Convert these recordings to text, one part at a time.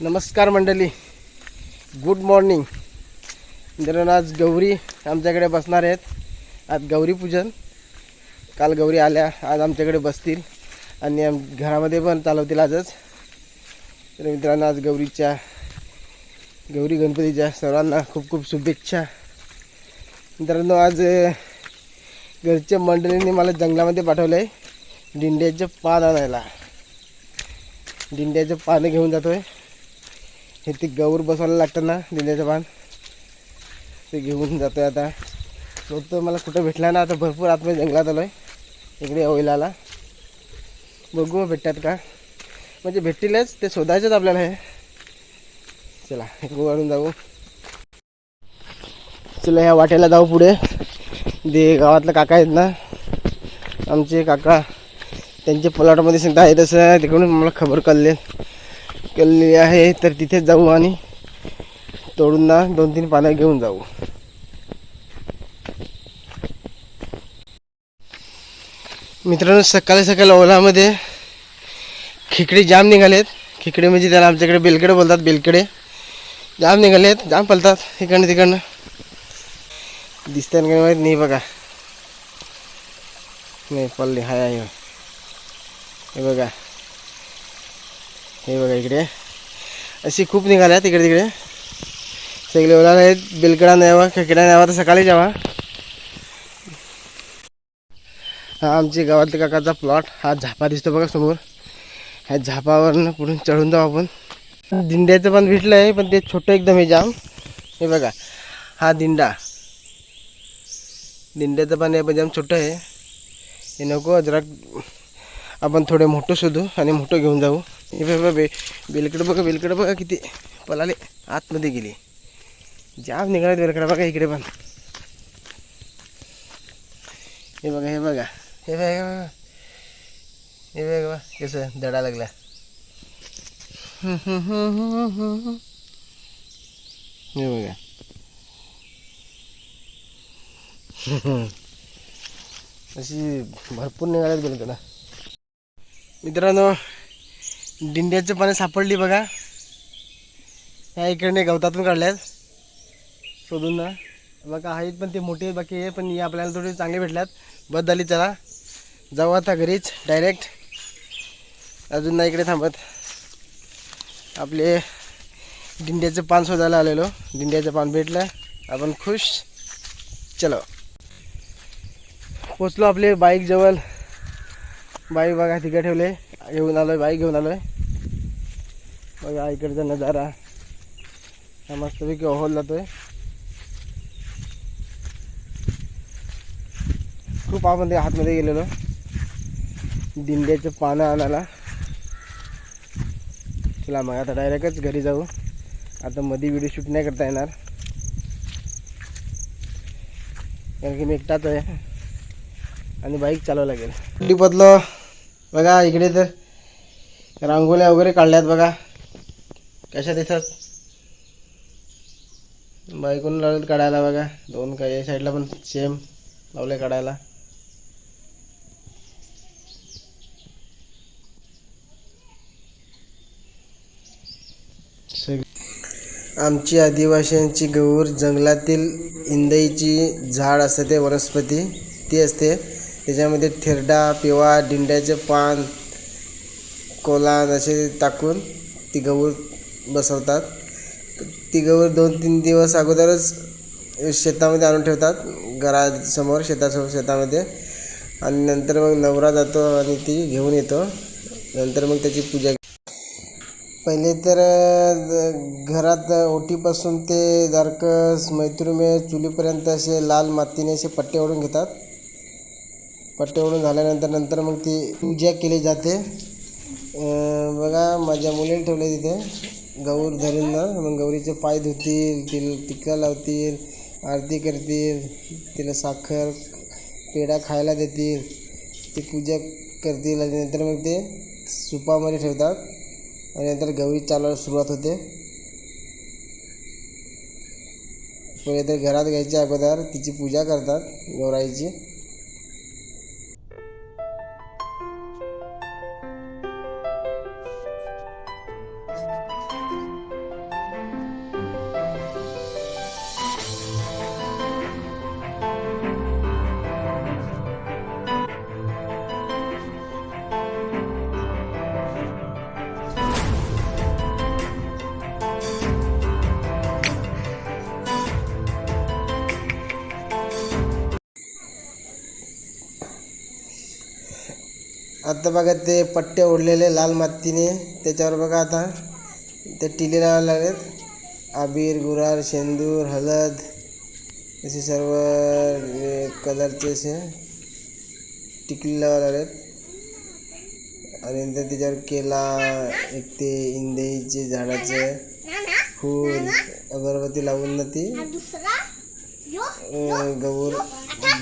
नमस्कार मंडळी. Good morning मित्रांनो आज गौरी आमच्याकडे बसणार आहेत. आज गौरी पूजन. काल गौरी आल्या आज आमच्याकडे बसतील. आणि आम घरामध्ये पण चालवतील आजच. तर मित्रांनो आज गौरीच्या गौरी गणपतीच्या सर्वांना खूप खूप शुभेच्छा. मित्रांनो आज घरच्या मंडळींनी मला जंगलामध्ये पाठवलं आहे दिंड्याचं पान आणायला. दिंड्याचं पानं घेऊन जातो आहे हे ते गौर बसवायला लागतं ना दिंड्याचं पान. ते घेऊन जातो आहे आता. तो तर मला कुठं भेटला ना आता भरपूर आतमध्ये जंगलात आलो आहे इकडे ओइलाला बघू भेटतात का? म्हणजे भेटतीलच ते शोधायचंच आपल्याला हे. चला गो वाढून जाऊ. चला ह्या वाटेला जाऊ पुढे. दे गावातलं काका आहेत ना. आमचे काका त्यांच्या प्लॉटमध्ये सुद्धा आहे तसं. तिकडून मला खबर कळले केलेली आहे तर तिथेच जाऊ आणि तोडून ना दोन तीन पानं घेऊन जाऊ. मित्रांनो सकाळी सकाळी ओलामध्ये खिकडे जाम निघालेत. खेकडे म्हणजे त्याला आमच्याकडे बेलकडे बोलतात बेलकडे जाम निघालेत जाम पलतात इकडनं तिकडनं. दिसतात काय माहीत नाही बघा. नाही पल्ली हाय आहे. हे बघा. हे बघा इकडे. अशी खूप निघाल्या तिकडे तिकडे. सगळे ओला आहेत. बेलकडा न्यावा खेकडा न्यावा तर सकाळी जावा. हा आमच्या गावातल्या काकाचा प्लॉट हा झापा दिसतो बघा समोर. ह्या झापावरनं पुढून चढून जाऊ आपण. दिंड्याचं पण भेटलं आहे पण ते छोटं एकदम हे जाम. हे बघा हा दिंडा. दिंड्याचं पण हे पण जाम छोटं आहे. हे नको जरा आपण थोडे मोठं शोधू आणि मोठं घेऊन जाऊ. हे बे. बेलकडं बघा बेलकडं बघा किती. पलाले आतमध्ये गेली. जाम निघाले बेलकडं बघा इकडे पण. हे बघा हे बघा. हे बघा हे बघा. बघा कसं दडा लागला. हे बघा. अशी भरपूर निघाल्यात बेलकडं. मित्रांनो दिंड्याचं पाणी सापडली बघा. ह्या इकडने गवतातून काढल्यात. शोधून ना. बघा आहेत पण ते मोठे बाकी आहे पण हे आपल्याला थोडे चांगले भेटल्यात. बस झाली चला. जाऊ आता घरीच डायरेक्ट अजून नाही इकडे थांबत. आपले दिंड्याचं पान शोधायला आलेलो. दिंड्याचं पान भेटलं. आपण खुश. चलो. पोचलो आपले बाईक जवळ. बाईक बघा तिकडे ठेवले. घेऊन आलोय बाईक घेऊन आलोय. बघा इकडचा नजारा. हा मस्तपैकी ओहोल जातोय खूप आपण ते हातमध्ये गेलेलो. दिंड्याचं पानं आणायला. चला मग आता डायरेक्टच घरी जाऊ. आता मध्ये व्हिडिओ शूट नाही करता येणार. कारण की मी एकटाच आहे. आणि बाईक चालवावं लागेल. बदलो बघा इकडे तर रांगोळ्या वगैरे काढल्यात बघा. कशा दिसतात? बायकून लावले काढायला बघा. दोन काही या साईडला पण सेम लावले काढायला. आमची आदिवासींची गौर जंगलातील इंदईची झाड असते ते वनस्पती. ती असते त्याच्यामध्ये थिरडा पिवा डिंड्याचे पान कोलान असे टाकून ती गहू बसवतात. ती गहू दोन तीन दिवस अगोदरच शेतामध्ये आणून ठेवतात घरासमोर शेतासमोर शेतामध्ये. आणि नंतर मग नवरा जातो आणि ती घेऊन येतो. नंतर मग त्याची पूजा पहिले तर घरात ओटीपासून ते दारकस मैत्रुमे चुलीपर्यंत असे लाल मातीने असे पट्टे ओढून घेतात. पट्टे ओढून झाल्यानंतर नंतर मग ती पूजा केली जाते. बघा माझ्या मुलीने ठेवले तिथे. गौर धरून. ना मग गौरीचे पाय धुतील तिला टिका लावतील आरती करतील तिला साखर पेढा खायला देतील. ती पूजा करतील आणि नंतर मग ते सुपामध्ये ठेवतात. आणि नंतर गौरी चालवायला सुरुवात होते. पहिले तर घरात घ्यायच्या अगोदर तिची पूजा करतात गौराईची. आता बघा ते पट्टे ओढलेले लाल मातीने. त्याच्यावर बघा आता ते टिले लावायला लागलेत. अबीर गुरार शेंदूर हळद असे सर्व कलरचे असे टिकली लावायला लागलेत. आणि नंतर त्याच्यावर केला एक ते इंदेचे झाडाचं फूल अगरबत्ती लावून ना ती गौर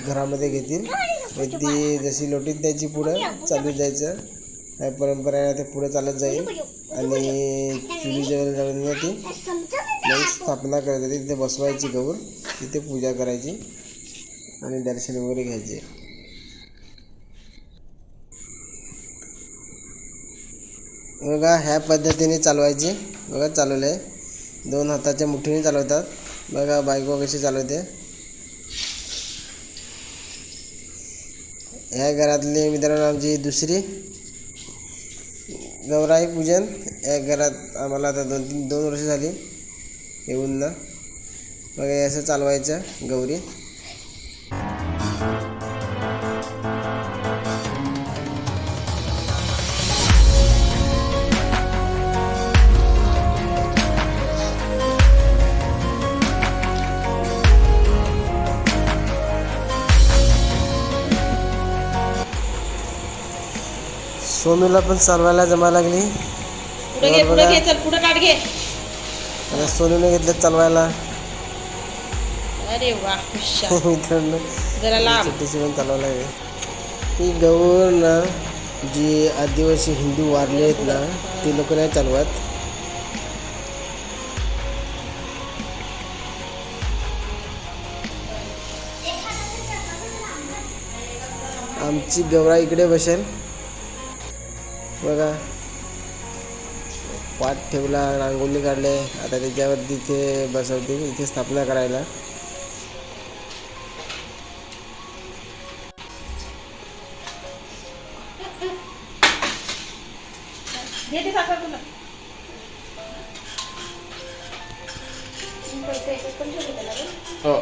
घरामध्ये घेतील. ती जशी लोटीत द्यायची पुढं चालू जायचं काय परंपरा आहे ते पुढं चालत जाईल. आणि चुली जवळ ती मग स्थापना करायची तिथे बसवायची गौर तिथे पूजा करायची आणि दर्शन वगैरे घ्यायचे. बघा ह्या पद्धतीने चालवायची. बघा चालवलं आहे दोन हाताच्या मुठीने चालवतात. बघा बायको कशी चालवते. ह्या घरातली मित्रांनो आमची दुसरी गौराई पूजन. या घरात आम्हाला आता दोन तीन दोन वर्ष झाली. येऊन ना. मग असं चालवायचं गौरी. सोनूला पण चालवायला जमा लागली. पुढे घे पुढे घे चल पुढे काढ घे. आता सोनूने घेतलं चालवायला. अरे वा हुशार. मित्रांनो जरा लांब. छोटीशी पण चालवायला लागली. ही गौर ना जी आदिवासी हिंदू वारले आहेत ना ते लोक नाही चालवत. आमची गौरा इकडे बसेल. बघा. पाठ ठेवला रांगोळी काढले. आता त्याच्यावर तिथे बसवते इथे स्थापना करायला. हो.